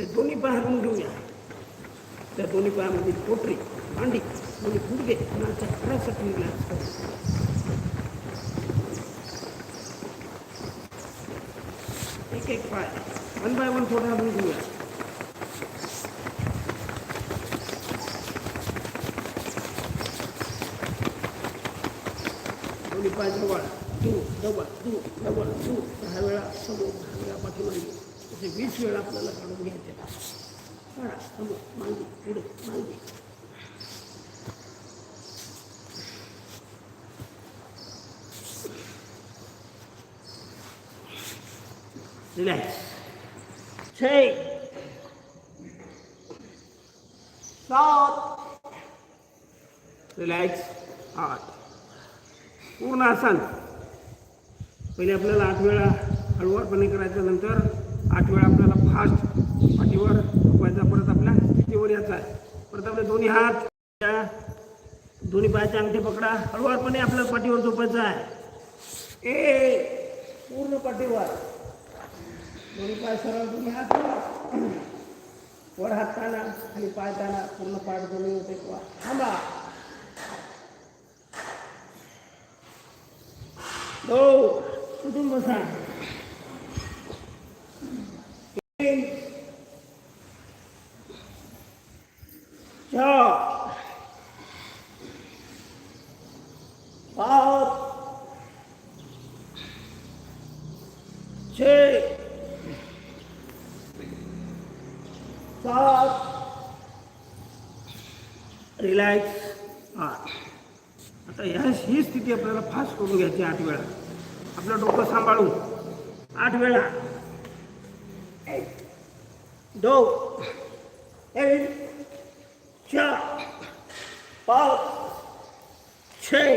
आपले दोन्ही पाय हरवून घेऊया त्या दोन्ही पायामध्ये पोटरी मांडी दोन्ही गुडघे कुणाचा खरासाठी रिलॅक्स एक एक पाय वन बाय वन थोडा हरवून घेऊया दोन्ही पाय जवळ तू जवळ तू जवळ तू दहा वेळा समोर दहा वेळा पाठीमागे. असे वीस वेळा आपल्याला काढून घ्यायचे काढा समोर मागे पुढे मागे रिलॅक्स छे सात रिलॅक्स आठ पूर्ण आसन पहिले आपल्याला आठ वेळा हळूवारपणे करायचं नंतर आठ वेळा आपल्याला फास्ट पाठीवर झोपायचा परत आपल्या स्थितीवर यायचा आहे. परत आपले दोन्ही हात दोन्ही पायाचे अंगठे पकडा. हळूवारपणे आपल्याला पाठीवर झोपायचं आहे. ए पूर्ण पाठीवर. दोन्ही पाय सरळ दोन्ही हात वर. हात ताना आणि पाय ताना पूर्ण पाठ दोन्ही होते थांबा. दो कुठून बसा? रिलॅक्स आता ह्या ही स्थिती आपल्याला फास्ट करून घ्यायची आठ वेळा आपलं डोकं सांभाळून आठ एक, दो चार, पाच, छे,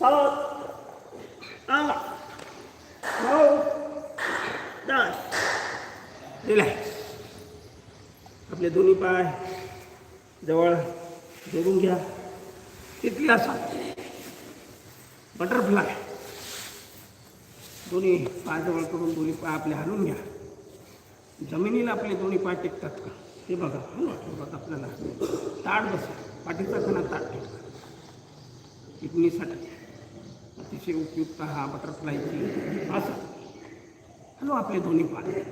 सात, आठ नऊ दस। रिलॅक्स आपले दोन्ही पाय जवळ जोडून घ्या. तिथली असा. बटरफ्लाय दोन्ही पाय जवळ करून दोन्ही पाय आपले हलवून घ्या. जमिनीला आपले दोन्ही पाय टेकतात का? ते बघा हलवा ठेवतात आपल्याला. ताट बसा. पाठीचा खाना ताट ठेवा. किडनीसाठी अतिशय उपयुक्त हा बटरफ्लायची असं हॅलो आपले दोन्ही पाय.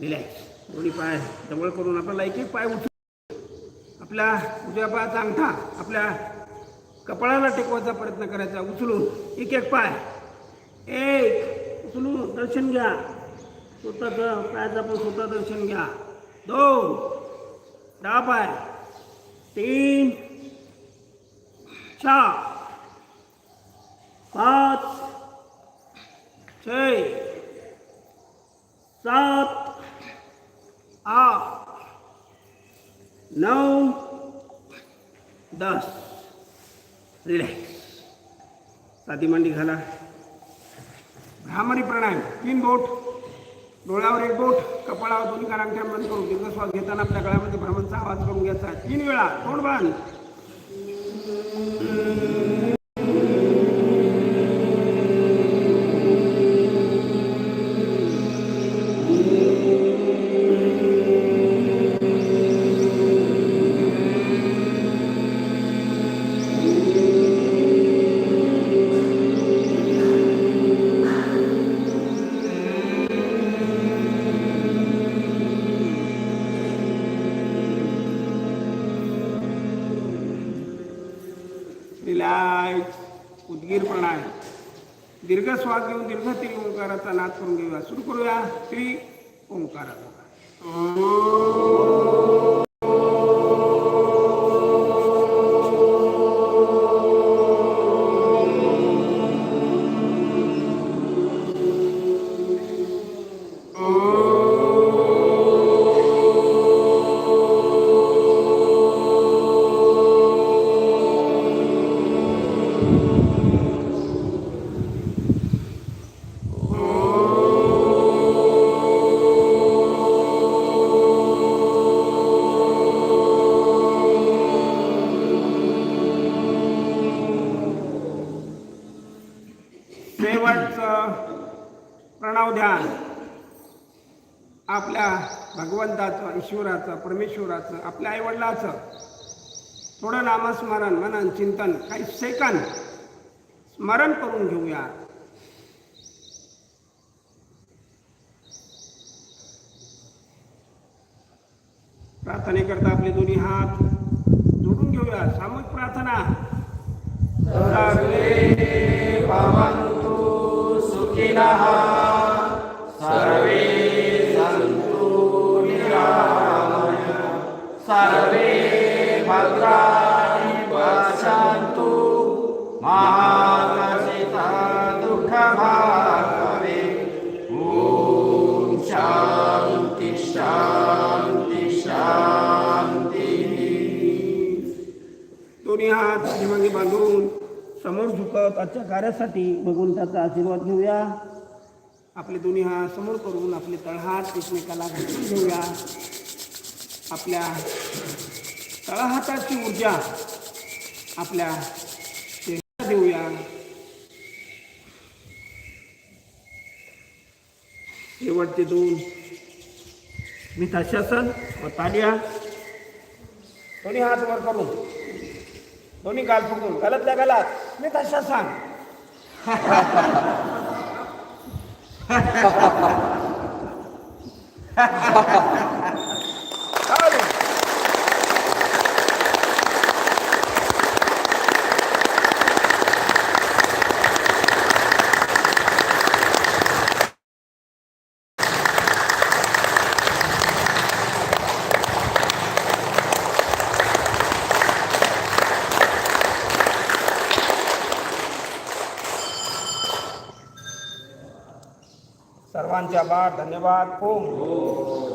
रिलॅक्स दोन्ही पाय. जवळ करून आपल्याला एक एक पाय उठू आपल्या उजव्या पायाचा अंगठा आपल्या कपाळाला टेकवायचा प्रयत्न करायचा. उचलून एक एक पाय. एक. उचलून दर्शन घ्या. स्वतःचं पायाचं पण स्वतः दर्शन घ्या. दोन. दहा पाय. तीन. चार. पाच. छ. सात. आठ नऊ दस. रिलॅक्स साधी मांडी घाला. भ्रामरी प्राणायाम. तीन बोट. डोळ्यावर एक बोट. कपाळावर दोन्ही कानांच्या बंद करून दीर्घ श्वास घेताना आपल्या गळ्यामध्ये भ्रमणचा आवाज करून घ्यायचा. तीन वेळा. तोंड बांध रिलॅक्स उदगीर प्राणायाम दीर्घ श्वास घेऊन दीर्घ ती ओंकाराचा नाद करून घेऊया. सुरू करूया ती ओंकाराचा. नाव आपल्या भगवंताचं ईश्वराचं परमेश्वराचं आपल्या आईवडिलाचं थोडं नामस्मरण मनन चिंतन काही सेकंद स्मरण करून घेऊया. प्रार्थनेकरता आपले दोन्ही हात जोडून घेऊया. सामूहिक प्रार्थना. सर्वे समोर आजच्या कार्यासाठी भगवंताचा आशीर्वाद घेऊया. आपले दोन्ही हात समोर करून आपले तळहात एकमेकाला घालून घेऊया. आपल्या तळहाताची ऊर्जा आपल्या चेहऱ्याला देऊया. शेवटचे दोन. मी ताशासन व तालिया. दोन्ही हात वर करून. दोन्ही गाल पकडून गलत गलात. मी तशा सांग. सर्वांचे आभार धन्यवाद ओम।